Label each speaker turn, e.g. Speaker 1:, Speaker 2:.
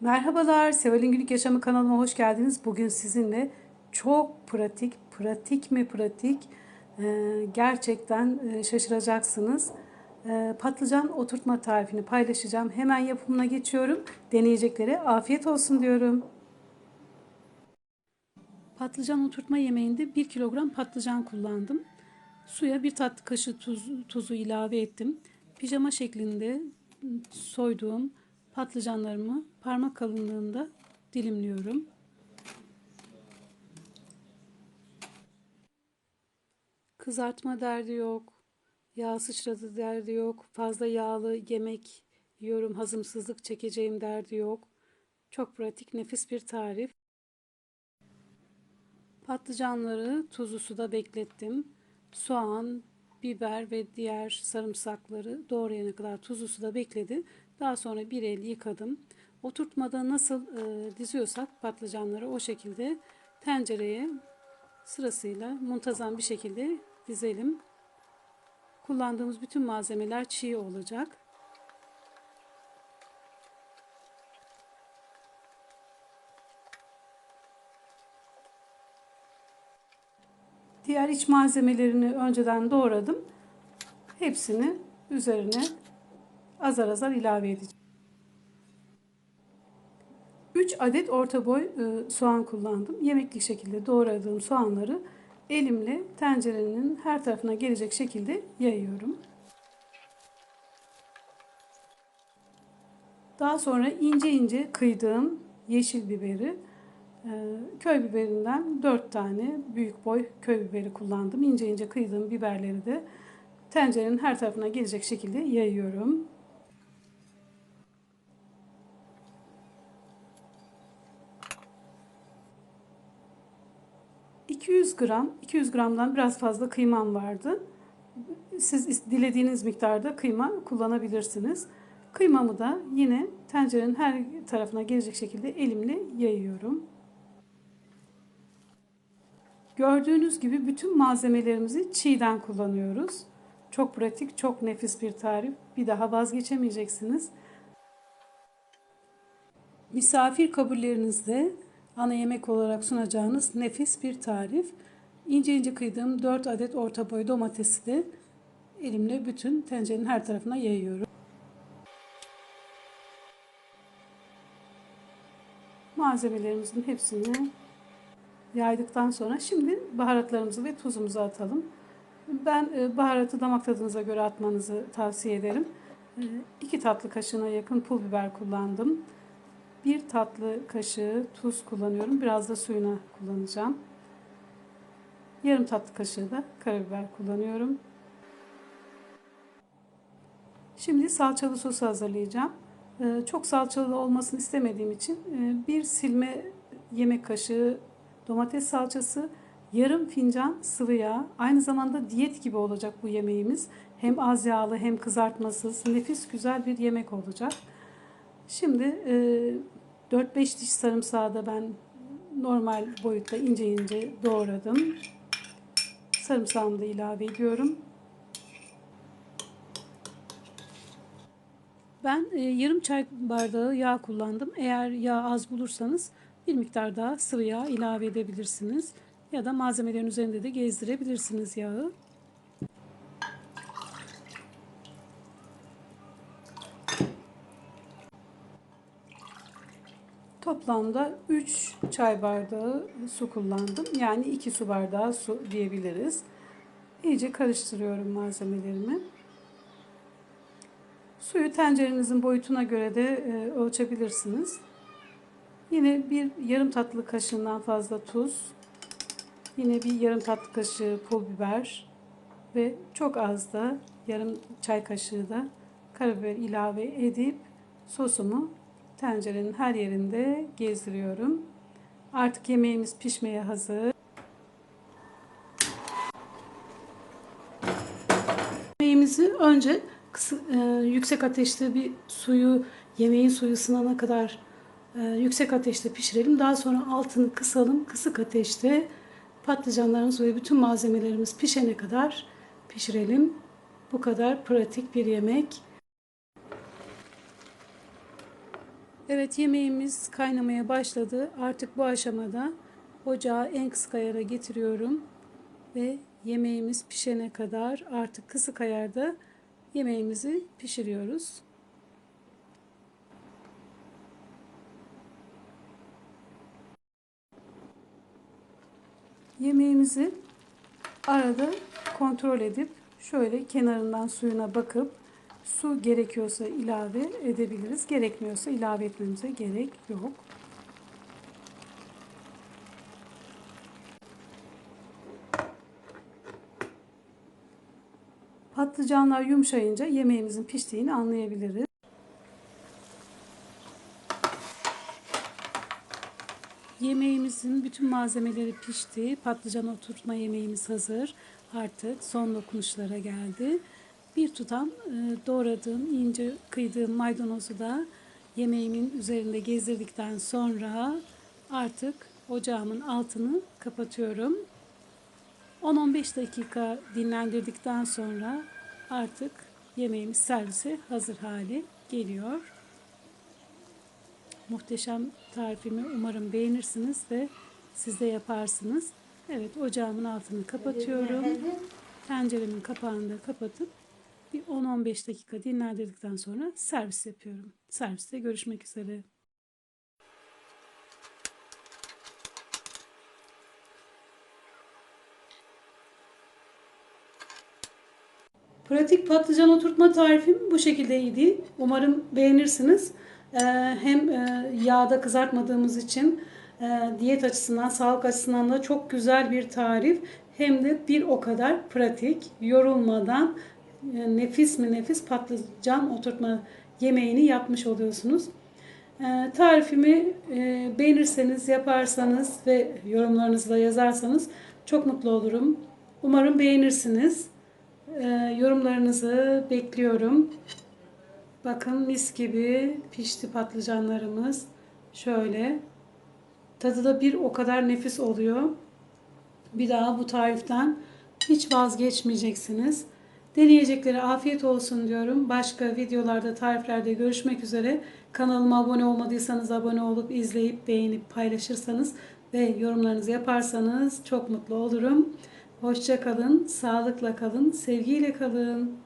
Speaker 1: Merhabalar, Seval'in Günlük Yaşamı kanalıma hoş geldiniz. Bugün sizinle çok pratik, pratik mi pratik, e, gerçekten e, şaşıracaksınız. E, Patlıcan oturtma tarifini paylaşacağım. Hemen yapımına geçiyorum. Deneyeceklere afiyet olsun diyorum. Patlıcan oturtma yemeğinde 1 kilogram patlıcan kullandım. Suya bir tatlı kaşığı tuz, tuzu ilave ettim. Pijama şeklinde soyduğum patlıcanlarımı parmak kalınlığında dilimliyorum. Kızartma derdi yok. Yağ sıçradı derdi yok. Fazla yağlı yemek yiyorum, hazımsızlık çekeceğim derdi yok. Çok pratik, nefis bir tarif. Patlıcanları tuzlu suda beklettim. Soğan, biber ve diğer sarımsakları doğrayana kadar tuzlu suda bekledi. Daha sonra bir el yıkadım. Oturtmada nasıl e, diziyorsak patlıcanları o şekilde tencereye sırasıyla muntazam bir şekilde dizelim. Kullandığımız bütün malzemeler çiğ olacak. Diğer iç malzemelerini önceden doğradım. Hepsini üzerine azar azar ilave edeceğim. 3 adet orta boy e, soğan kullandım. Yemeklik şekilde doğradığım soğanları elimle tencerenin her tarafına gelecek şekilde yayıyorum. Daha sonra ince ince kıydığım yeşil biberi, köy biberinden 4 tane büyük boy köy biberi kullandım. İnce ince kıydığım biberleri de tencerenin her tarafına gelecek şekilde yayıyorum. 200 gram, 200 gramdan biraz fazla kıymam vardı. Siz dilediğiniz miktarda kıyma kullanabilirsiniz. Kıymamı da yine tencerenin her tarafına gelecek şekilde elimle yayıyorum. Gördüğünüz gibi bütün malzemelerimizi çiğden kullanıyoruz. Çok pratik, çok nefis bir tarif. Bir daha vazgeçemeyeceksiniz. Misafir kabullerinizde ana yemek olarak sunacağınız nefis bir tarif. İnce ince kıydığım 4 adet orta boy domatesi de elimle bütün tencerenin her tarafına yayıyorum. Malzemelerimizin hepsini yaydıktan sonra şimdi baharatlarımızı ve tuzumuzu atalım. Ben e, baharatı damak tadınıza göre atmanızı tavsiye ederim. 2 e, tatlı kaşığına yakın pul biber kullandım. 1 tatlı kaşığı tuz kullanıyorum. Biraz da suyuna kullanacağım. Yarım tatlı kaşığı da karabiber kullanıyorum. Şimdi salçalı sos hazırlayacağım. Ee, çok salçalı olmasını istemediğim için e, bir silme yemek kaşığı domates salçası, yarım fincan sıvı yağ. Aynı zamanda diyet gibi olacak bu yemeğimiz. Hem az yağlı hem kızartmasız nefis güzel bir yemek olacak. Şimdi 4-5 e, diş sarımsağı da ben normal boyutta ince ince doğradım. Sarımsağımı da ilave ediyorum. Ben e, yarım çay bardağı yağ kullandım. Eğer yağ az bulursanız bir miktar daha sıvı yağ ilave edebilirsiniz. Ya da malzemelerin üzerinde de gezdirebilirsiniz yağı. Toplamda 3 çay bardağı su kullandım. Yani 2 su bardağı su diyebiliriz. İyice karıştırıyorum malzemelerimi. Suyu tencerenizin boyutuna göre de e, ölçebilirsiniz. Yine bir yarım tatlı kaşığından fazla tuz. Yine bir yarım tatlı kaşığı pul biber ve çok az da yarım çay kaşığı da karabiber ilave edip sosumu tencerenin her yerinde gezdiriyorum. Artık yemeğimiz pişmeye hazır. Yemeğimizi önce kısa, e, yüksek ateşte bir suyu, yemeğin suyu ısınana kadar yüksek ateşte pişirelim. Daha sonra altını kısalım. Kısık ateşte patlıcanlarımız ve bütün malzemelerimiz pişene kadar pişirelim. Bu kadar pratik bir yemek. Evet yemeğimiz kaynamaya başladı. Artık bu aşamada ocağı en kısık ayara getiriyorum. Ve yemeğimiz pişene kadar artık kısık ayarda yemeğimizi pişiriyoruz. Yemeğimizi arada kontrol edip şöyle kenarından suyuna bakıp su gerekiyorsa ilave edebiliriz. Gerekmiyorsa ilave etmemize gerek yok. Patlıcanlar yumuşayınca yemeğimizin piştiğini anlayabiliriz. Yemeğimizin bütün malzemeleri pişti. Patlıcan oturtma yemeğimiz hazır. Artık son dokunuşlara geldi. Bir tutam e, doğradığım, ince kıydığım maydanozu da yemeğimin üzerinde gezdirdikten sonra artık ocağımın altını kapatıyorum. 10-15 dakika dinlendirdikten sonra artık yemeğimiz servise hazır hale geliyor. Muhteşem tarifimi umarım beğenirsiniz ve siz de yaparsınız. Evet ocağımın altını kapatıyorum. Tenceremin kapağını da kapatıp bir 10-15 dakika dinlendirdikten sonra servis yapıyorum. Serviste görüşmek üzere. Pratik patlıcan oturtma tarifim bu şekildeydi. Umarım beğenirsiniz. Ee, hem e, yağda kızartmadığımız için e, diyet açısından, sağlık açısından da çok güzel bir tarif. Hem de bir o kadar pratik, yorulmadan e, nefis mi nefis patlıcan oturtma yemeğini yapmış oluyorsunuz. Tarifimi beğenirseniz, yaparsanız ve yorumlarınızı da yazarsanız çok mutlu olurum. Umarım beğenirsiniz. Yorumlarınızı bekliyorum. Bakın mis gibi pişti patlıcanlarımız. Şöyle. Tadı da bir o kadar nefis oluyor. Bir daha bu tariften hiç vazgeçmeyeceksiniz. Deneyeceklere afiyet olsun diyorum. Başka videolarda, tariflerde görüşmek üzere. Kanalıma abone olmadıysanız abone olup izleyip beğenip paylaşırsanız ve yorumlarınızı yaparsanız çok mutlu olurum. Hoşça kalın, sağlıkla kalın, sevgiyle kalın.